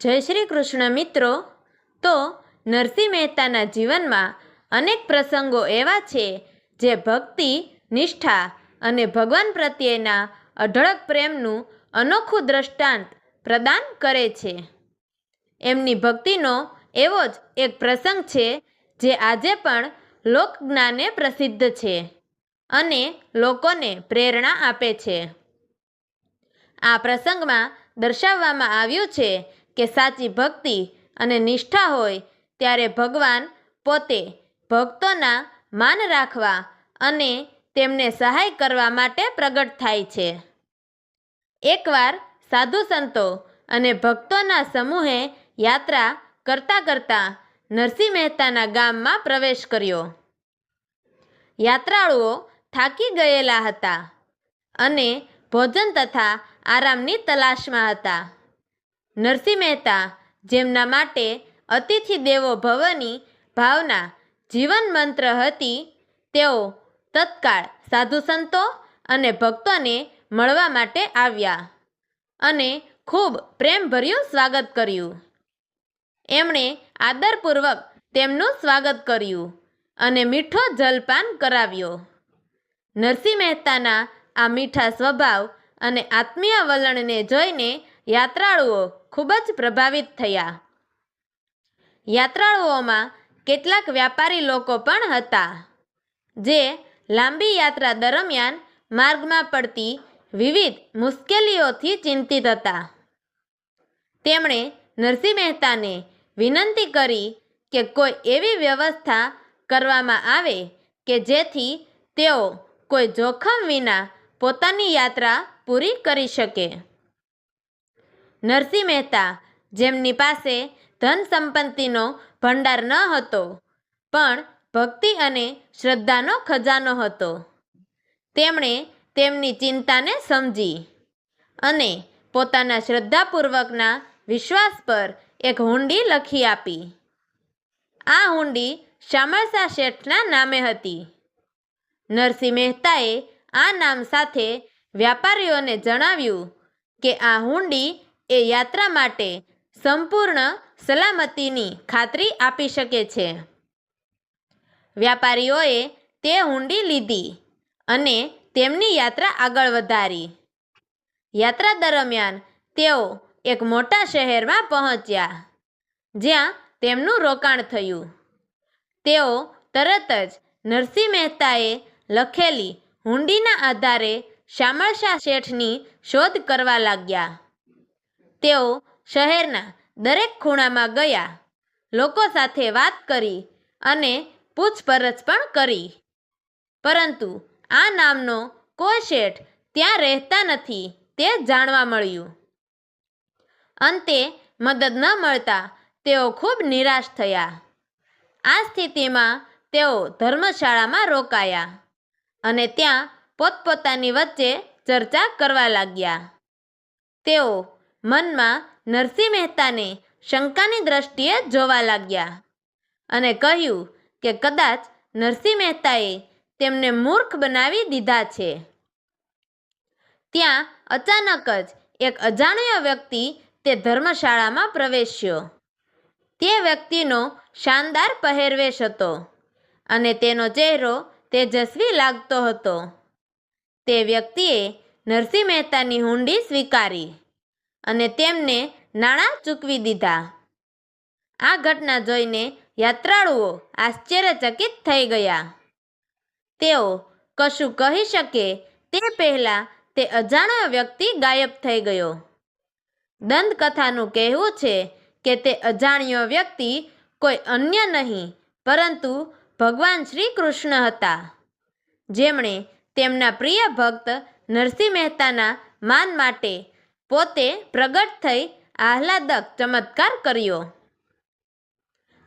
જય શ્રી કૃષ્ણ મિત્રો. તો નરસિંહ મહેતાના જીવનમાં અનેક પ્રસંગો એવા છે જે ભક્તિ, નિષ્ઠા અને ભગવાન પ્રત્યેના અઢળક પ્રેમનું અનોખું દ્રષ્ટાંત પ્રદાન કરે છે. એમની ભક્તિનો એવો જ એક પ્રસંગ છે જે આજે પણ લોકજ્ઞાને પ્રસિદ્ધ છે અને લોકોને પ્રેરણા આપે છે. આ પ્રસંગમાં દર્શાવવામાં આવ્યું છે કે સાચી ભક્તિ અને નિષ્ઠા હોય ત્યારે ભગવાન પોતે ભક્તોના માન રાખવા અને તેમને સહાય કરવા માટે પ્રગટ થાય છે. એકવાર સાધુ સંતો અને ભક્તોના સમૂહે યાત્રા કરતા કરતા નરસિંહ મહેતાના ગામમાં પ્રવેશ કર્યો. યાત્રાળુઓ થાકી ગયેલા હતા અને ભોજન તથા આરામની તલાશમાં હતા. નરસિંહ મહેતા જેમના માટે અતિથિ દેવો ભવની ભાવના જીવન મંત્ર હતી, તેઓ તત્કાળ સાધુ સંતો અને ભક્તોને મળવા માટે આવ્યા અને ખૂબ પ્રેમભર્યું સ્વાગત કર્યું. એમણે આદરપૂર્વક તેમનું સ્વાગત કર્યું અને મીઠો જલપાન કરાવ્યો. નરસિંહ મહેતાના આ મીઠા સ્વભાવ અને આત્મીય વલણને જોઈને યાત્રાળુઓ ખૂબ જ પ્રભાવિત થયા. યાત્રાળુઓમાં કેટલાક વ્યાપારી લોકો પણ હતા, જે લાંબી યાત્રા દરમિયાન માર્ગમાં પડતી વિવિધ મુશ્કેલીઓથી ચિંતિત હતા. તેમણે નરસિંહ મહેતાને વિનંતી કરી કે કોઈ એવી વ્યવસ્થા કરવામાં આવે કે જેથી તેઓ કોઈ જોખમ વિના પોતાની યાત્રા પૂરી કરી શકે. નરસિંહ મહેતા, જેમની પાસે ધન સંપત્તિનો ભંડાર ન હતો, પણ ભક્તિ અને શ્રદ્ધાનો ખજાનો હતો. તેમણે તેમની ચિંતાને સમજી અને પોતાના શ્રદ્ધાપૂર્વકના વિશ્વાસ પર એક હુંડી લખી આપી. આ હુંડી શામળશા શેઠના નામે હતી. નરસિંહ મહેતાએ આ નામ સાથે વ્યાપારીઓને જણાવ્યું કે આ હુંડી એ યાત્રા માટે સંપૂર્ણ સલામતીની ખાતરી આપી શકે છે. વ્યાપારીઓએ તે હુંડી લીધી અને તેમની યાત્રા આગળ વધારી. યાત્રા દરમિયાન તેઓ એક મોટા શહેરમાં પહોંચ્યા, જ્યાં તેમનું રોકાણ થયું. તેઓ તરત જ નરસિંહ મહેતાએ લખેલી હુંડીના આધારે શામળશા શેઠની શોધ કરવા લાગ્યા. તેઓ શહેરના દરેક ખૂણામાં ગયા. લોકો સાથે વાત કરી અને પૂછપરછ પણ કરી. પરંતુ આ નામનો કોઈ શેઠ ત્યાં રહેતા નથી તે જાણવા મળ્યું. અંતે મદદ ન મળતા તેઓ ખૂબ નિરાશ થયા. આ સ્થિતિમાં તેઓ ધર્મશાળામાં રોકાયા અને ત્યાં પોતપોતાની વચ્ચે ચર્ચા કરવા લાગ્યા. તેઓ મનમાં નરસિંહ મહેતાને શંકાની દ્રષ્ટિએ જોવા લાગ્યા અને કહ્યું કે કદાચ નરસિંહ મહેતાએ તેમને મૂર્ખ બનાવી દીધા છે. ત્યાં અચાનક જ એક અજાણ્યો વ્યક્તિ તે ધર્મશાળામાં પ્રવેશ્યો. તે વ્યક્તિનો શાનદાર પહેરવેશ હતો અને તેનો ચહેરો તેજસ્વી લાગતો હતો. તે વ્યક્તિએ નરસિંહ મહેતાની હુંડી સ્વીકારી. અને તેમને નાણાં ચૂકવી દીધા. આ ઘટના જોઈને યાત્રાળુઓ આશ્ચર્યચકિત થઈ ગયા. તેઓ કશું કહી શકે તે પહેલાં તે અજાણ્યો વ્યક્તિ ગાયબ થઈ ગયો. દંતકથાનું કહેવું છે કે તે અજાણ્યો વ્યક્તિ કોઈ અન્ય નહીં, પરંતુ ભગવાન શ્રી કૃષ્ણ હતા. જેમણે તેમના પ્રિય ભક્ત નરસિંહ મહેતાના માન માટે પોતે પ્રગટ થઈ આહલાદક ચમત્કાર કર્યો.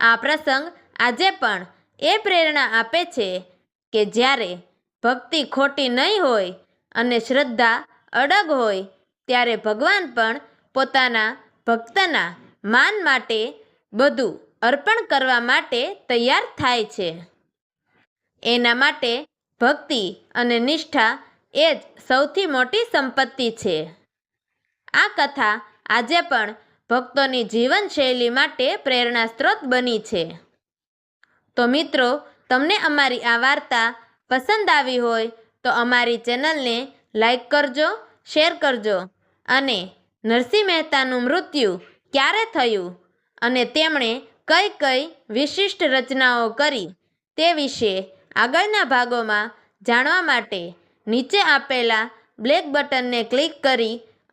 આ પ્રસંગ આજે પણ એ પ્રેરણા આપે છે કે જ્યારે ભક્તિ ખોટી નહીં હોય અને શ્રદ્ધા અડગ હોય, ત્યારે ભગવાન પણ પોતાના ભક્તના માન માટે બધું અર્પણ કરવા માટે તૈયાર થાય છે. એના માટે ભક્તિ અને નિષ્ઠા એ જ સૌથી મોટી સંપત્તિ છે. આ કથા આજે પણ ભક્તોની જીવનશૈલી માટે પ્રેરણા સ્ત્રોત બની છે. તો મિત્રો, તમને અમારી આ વાર્તા પસંદ આવી હોય તો અમારી ચેનલને લાઈક કરજો, શેર કરજો અને નરસિંહ મહેતાનું મૃત્યુ ક્યારે થયું અને તેમણે કઈ કઈ વિશિષ્ટ રચનાઓ કરી તે વિશે આગળના ભાગોમાં જાણવા માટે નીચે આપેલા બ્લેક બટનને ક્લિક કરી